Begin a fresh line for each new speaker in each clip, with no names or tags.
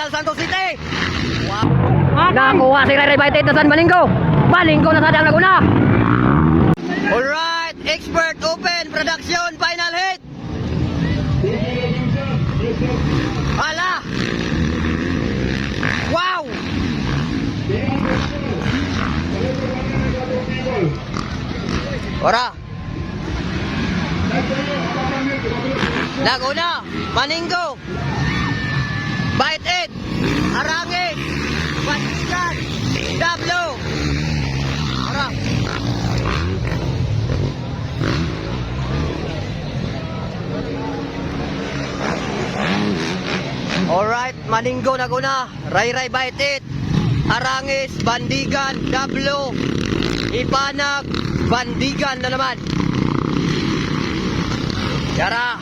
General Santos City. Wow. Nakuha si Ray Baitit na San Malinggo. Malinggo na sa Dang Laguna. Alright, Expert Open Production Final Hit. Hala. Wow. Ora. Laguna, Maninggo, Bait It, Arangin, Patikan, Dablo. Ora. Alright, Maninggo Naguna, Ray Ray Bait It, Arangis, Bandigan, Dablo, Ipanag, Bandigan na naman. Yara.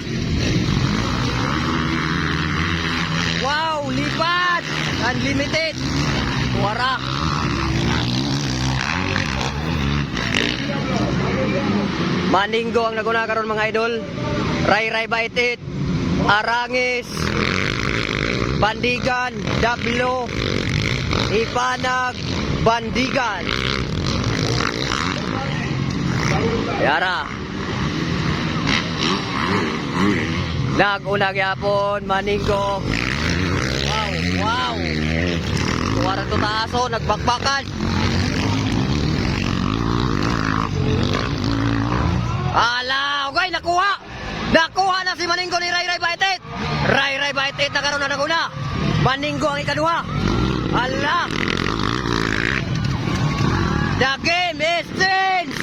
Wow, lipat! Unlimited. Wara. Maninggo ang naguna karon mga idol. Ray Ray Baitit, Arangis, Bandigan, Dablo, Ipanag, Bandigan. Yara. Nag-una gyapon Maninggo. Wow, wow. Tuwara to taaso, nagbakbakan. Ala, okay, nakuha. Nakuha na si Maninggo ni Ray Ray Baitit. Ray Ray Baitit na karon na naguna. Maninggo ang ikaduha. Ala. The game is changed.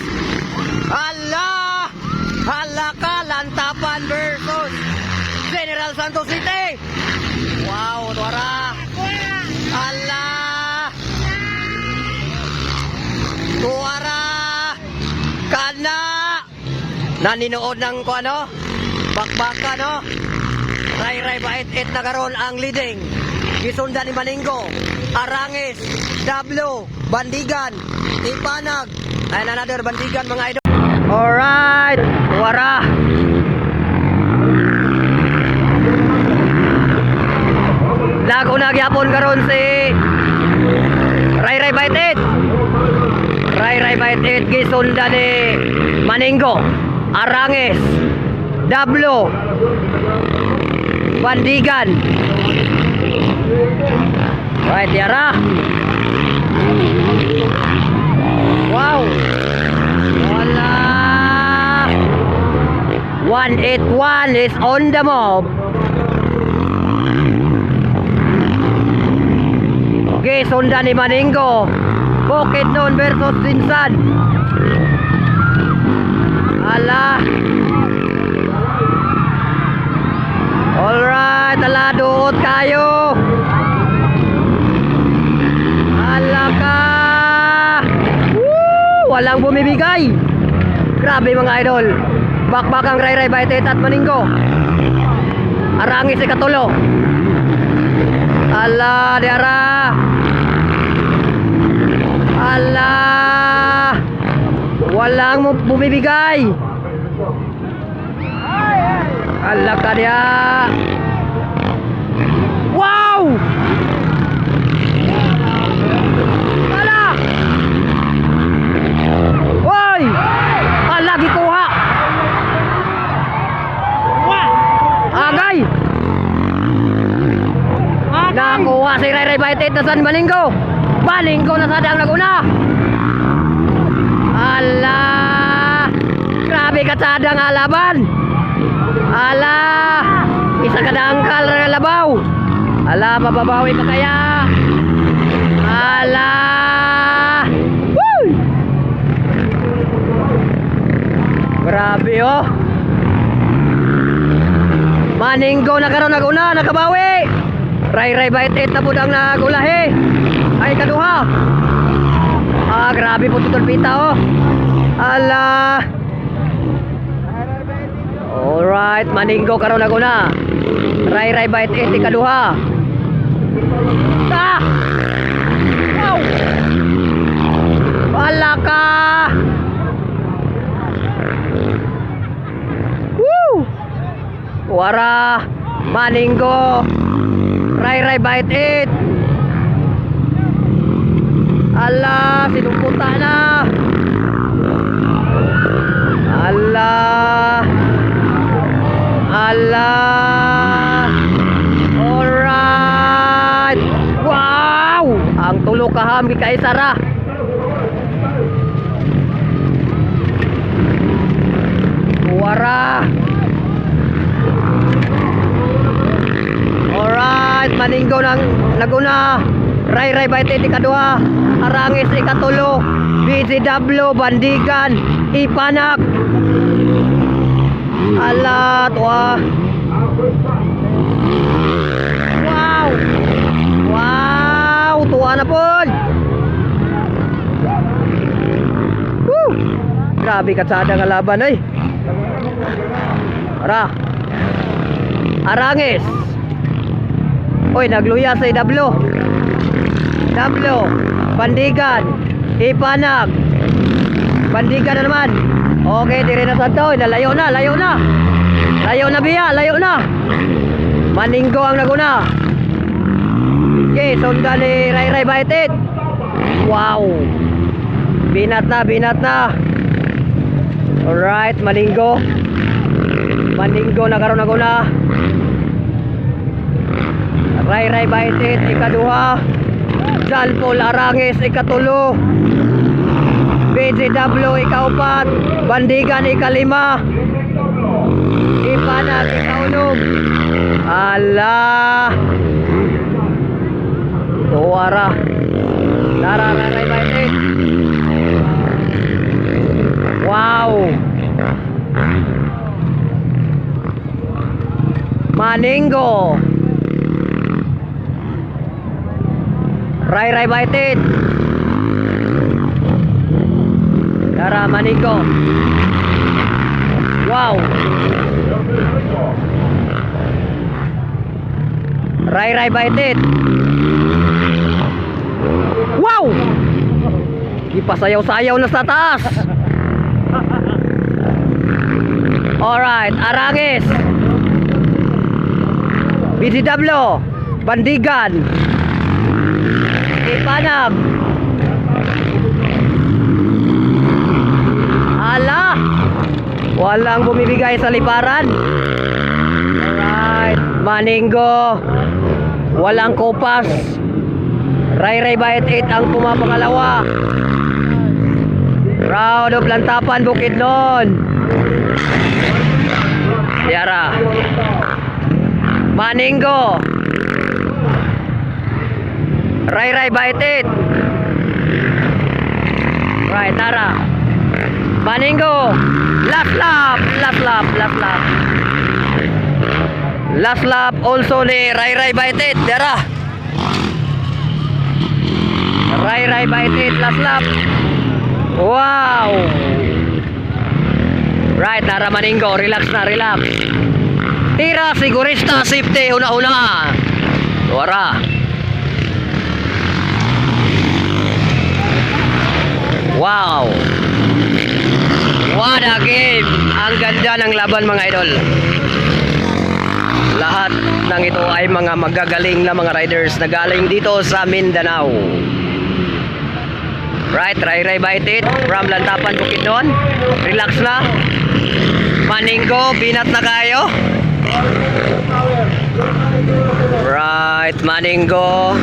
Ala. Halaka Lantapan versus General Santos City. Wow, tuwara. Ala. Tuwara. Kana. Naninood ng ko ano? Bakbaka no? Ray Ray Bait it na karon ang leading. Gisundan ni Maninggo, Arangis, Dablo, Bandigan, Ipanag, and another Bandigan mga idol. Alright, wara. Lago na gyapon karon si Ray Ray Bait it. Ray Ray Bait it gisundan ni Maninggo, Arangis, Dablo, Bandigan. Right, Yara. Wow. Wala. 181 is on the mob. Okay, sundan ni Maninggo. Bukid noon versus Sinsan. Ala. Alright, ala duot kayo. Ala ka. Woo! Walang bumibigay. Grabe mga idol. Bakbakang Ray Ray Baitet at Maninggo. Arangis si Katulo. Ala, diara. Ala. Walang bumibigay. Ala ka. Wow! Ala! Hoy! Ala, gikuha! Agay! Nakuha si Ray Ray Baitit na San Malinggo. Malinggo na sa Dang Laguna. Ala! Grabe ka sa Dang alaban. Ala! Isa ka na labaw. Ala, mababawi pa kaya? Ala! Woo! Grabe oh. Maninggo na karon naguna, nakabawi. Ray Ray Bait it na pud ang nagulahi. Ay kaduha. Ah, grabe po tutol pita oh. Ala. Alright, Maninggo karon naguna. Ray Ray Bait it ikaduha. Ah! Wow! Wala ka! Woo! Wara! Maninggo! Ray Ray Bite It. Ala, sinumputa na. Kaham gi kay Sara. Wara. Alright, maninggo ng Laguna. Ray Ray Baite ikaduha. Arangis ikatulo. BGW Bandigan Ipanak. Ala, tuwa. Wow! Wow! Tuwa na po! Woo! Grabe katsada nga laban ay. Ara. Arangis. Oy, nagluya sa W. W. Bandigan. Ipanag. Bandigan na naman. Okay, di rin na sa to. Nalayo na, layo na. Layo na biya, layo na. Maninggo ang naguna. Okay, sundan ni Ray Ray Baitit. Wow. Binat na, binat na. Alright, Maninggo. Maninggo nagkaroon naguna. Ray Ray Baitit, ikaduha. Paul Arangis, ikatulo. BJW, ikaupat. Bandigan, ikalima. Ipanag, ikaunog. Ala. Tuwara. Tara, Ray Ray Baitit. Wow. Maninggo. Ray Ray Baitit. Tara, Maninggo. Wow. Ray Ray Baitit. Wow! Ipasayaw-sayaw na sa taas. Alright, Arangis. BDW. Bandigan. Ipanag. Ala. Walang bumibigay sa liparan. Alright. Maninggo. Walang kopas. Ray Ray Bait 8 ang pumapangalawa. Round of Lantapan Bukidnon. Yara. Maninggo. Ray Ray Bait 8. Right, Tara. Maninggo. Last lap, last lap, last lap. Last lap also ni Ray Ray Bait 8. Yara. Ray Ray Bait 8 last lap. Wow. Right, Tara Maninggo. Relax na, relax. Tira, sigurista, safety, una-una. Wara. Wow. What a game. Ang ganda ng laban mga idol. Lahat ng ito ay mga magagaling na mga riders na galing dito sa Mindanao. Right, Ray Ray Baitit from Lantapan, Bukidnon. Relax na. Maninggo, binat na kayo. Right, Maninggo.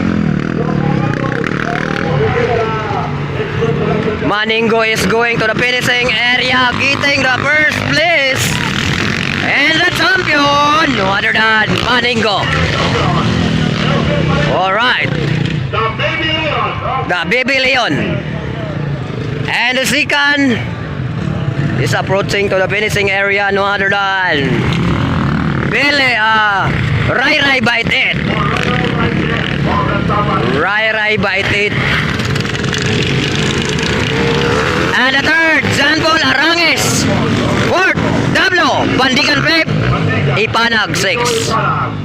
Maninggo is going to the finishing area, getting the first place. And the champion, no other than Maninggo. Alright,
The baby Leon.
the Baby Leon. And the second is approaching to the finishing area, no other than Billy, uh, Rai Rai Bite It. Rai Rai Bite It. And the third, John Paul Arangis. Fourth, Dablo, Bandigan Vape. Ipanag 6.